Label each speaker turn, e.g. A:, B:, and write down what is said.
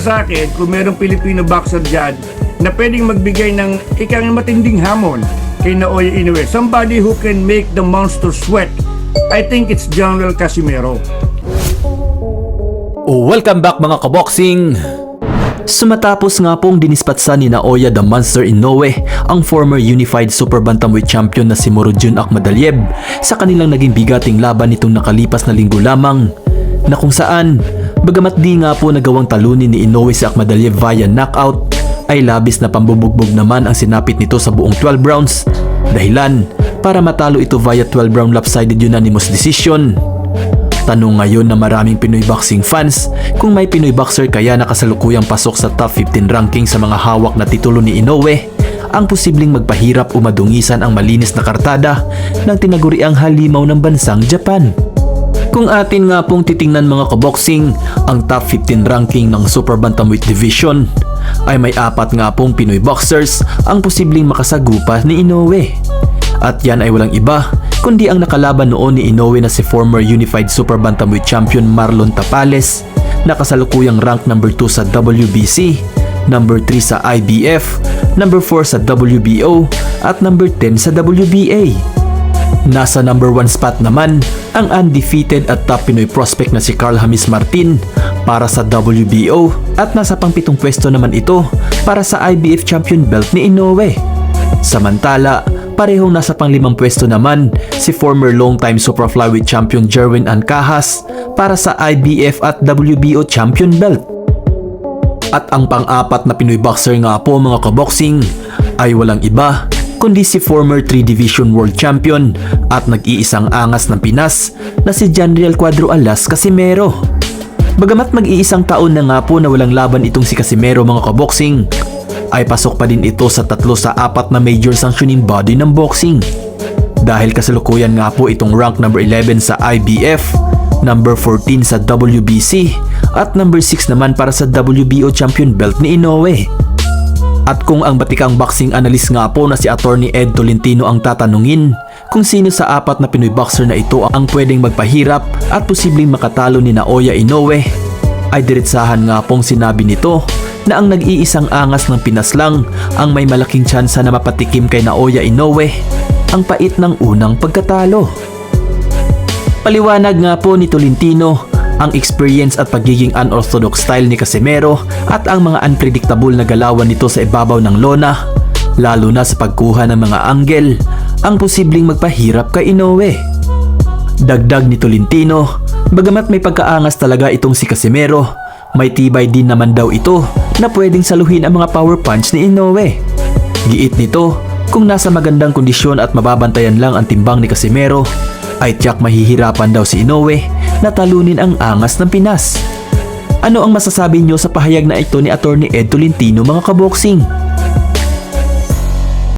A: sa akin, kung merong Filipino boxer dyan na pwedeng magbigay ng ikang matinding hamon kay Naoya Inoue, somebody who can make the monster sweat, I think it's General Casimero.
B: Welcome back mga kaboxing! Sumatapos nga pong dinispatsa ni Naoya the Monster Inoue ang former Unified Super Bantamweight Champion na si Morojun Akhmadaliev sa kanilang naging bigating laban nitong nakalipas na linggo lamang na kung saan bagamat di nga po nagawang talunin ni Inoue si Akhmadaliev via knockout ay labis na pambubugbog naman ang sinapit nito sa buong 12 rounds dahilan para matalo ito via 12 round lopsided unanimous decision. Tanong ngayon na maraming Pinoy boxing fans kung may Pinoy boxer kaya nakasalukuyang pasok sa top 15 ranking sa mga hawak na titulo ni Inoue ang posibleng magpahirap o madungisan ang malinis na kartada ng tinaguriang halimaw ng bansang Japan. Kung atin nga pong titingnan mga kaboxing, ang top 15 ranking ng Super Bantamweight Division ay may apat nga pong Pinoy boxers ang posibleng makasagupa ni Inoue. At yan ay walang iba kundi ang nakalaban noon ni Inoue na si former Unified Super Bantamweight Champion Marlon Tapales na kasalukuyang rank number 2 sa WBC, number 3 sa IBF, number 4 sa WBO at number 10 sa WBA. Nasa number 1 spot naman ang undefeated at top Pinoy prospect na si Carl Hamis Martin para sa WBO at nasa pangpitong pwesto naman ito para sa IBF champion belt ni Inoue. Samantala, parehong nasa panglimang pwesto naman si former long-time super flyweight champion Jerwin Ancahas para sa IBF at WBO champion belt. At ang pang-apat na Pinoy boxer nga po mga kaboxing ay walang iba kundi si former 3 Division World Champion at nag-iisang angas ng Pinas na si Janriel Cuadro Alas Casimero. Bagamat mag-iisang taon na nga po na walang laban itong si Casimero mga kaboxing, ay pasok pa din ito sa tatlo sa apat na major sanctioning body ng boxing. Dahil kasalukuyan nga po itong rank number 11 sa IBF, number 14 sa WBC, at number 6 naman para sa WBO champion belt ni Inoue. At kung ang batikang boxing analyst nga po na si attorney Ed Tolentino ang tatanungin kung sino sa apat na Pinoy boxer na ito ang pwedeng magpahirap at posibleng makatalo ni Naoya Inoue, ay diretsahan nga pong sinabi nito na ang nag-iisang angas ng Pinas lang ang may malaking tsansa na mapatikim kay Naoya Inoue ang pait ng unang pagkatalo. Paliwanag nga po ni Tolentino ang experience at pagiging unorthodox style ni Casimero at ang mga unpredictable na galawan nito sa ibabaw ng lona, lalo na sa pagkuha ng mga angle, ang posibleng magpahirap kay Inoue. Dagdag ni Tolentino, bagamat may pagkaangas talaga itong si Casimero, may tibay din naman daw ito na pwedeng saluhin ang mga power punch ni Inoue. Giit nito, kung nasa magandang kondisyon at mababantayan lang ang timbang ni Casimero, ay tiyak mahihirapan daw si Inoue na talunin ang angas ng Pinas. Ano ang masasabi nyo sa pahayag na ito ni Attorney Ed Tolentino mga kaboksing?